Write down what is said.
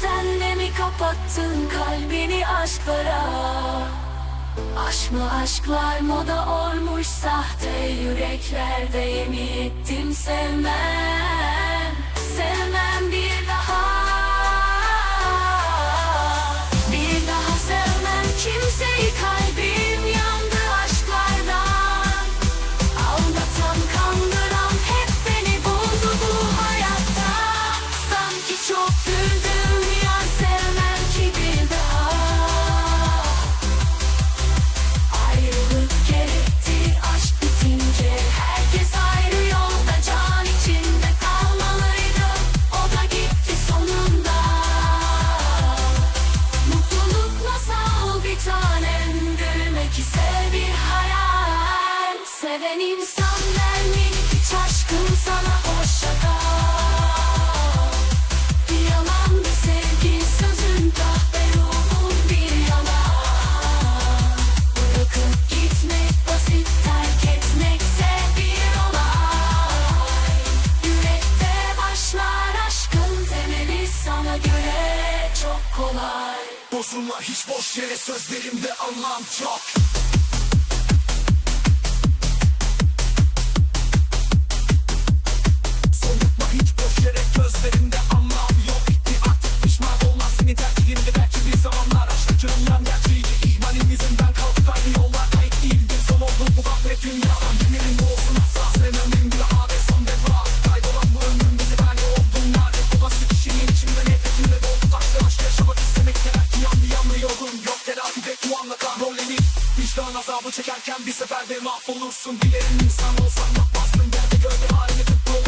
sen de mi kapattın kalbini aşklara? Aşk mı aşklar moda olmuş sahte yüreklerde yemin ettim sevmem Sevmem bir daha. Bir daha sevmem kimseyi kalbim yandı aşklardan. Aldatan kandıran hep beni buldu bu hayatta. Sanki çok Seven insan vermiş hiç sana hoşça kal. Yalan bir sevgi sözün ruhum bir yalan Bırakıp gitmek basit terk bir olay. Yürekte başlar aşkın temeli sana göre çok kolay. Bozulma hiç boş yere sözlerimde anlam çok çekerken bir seferde mahvolursun Dilerim insan olsan yapmazsın? Geldi gördüm halini tuttu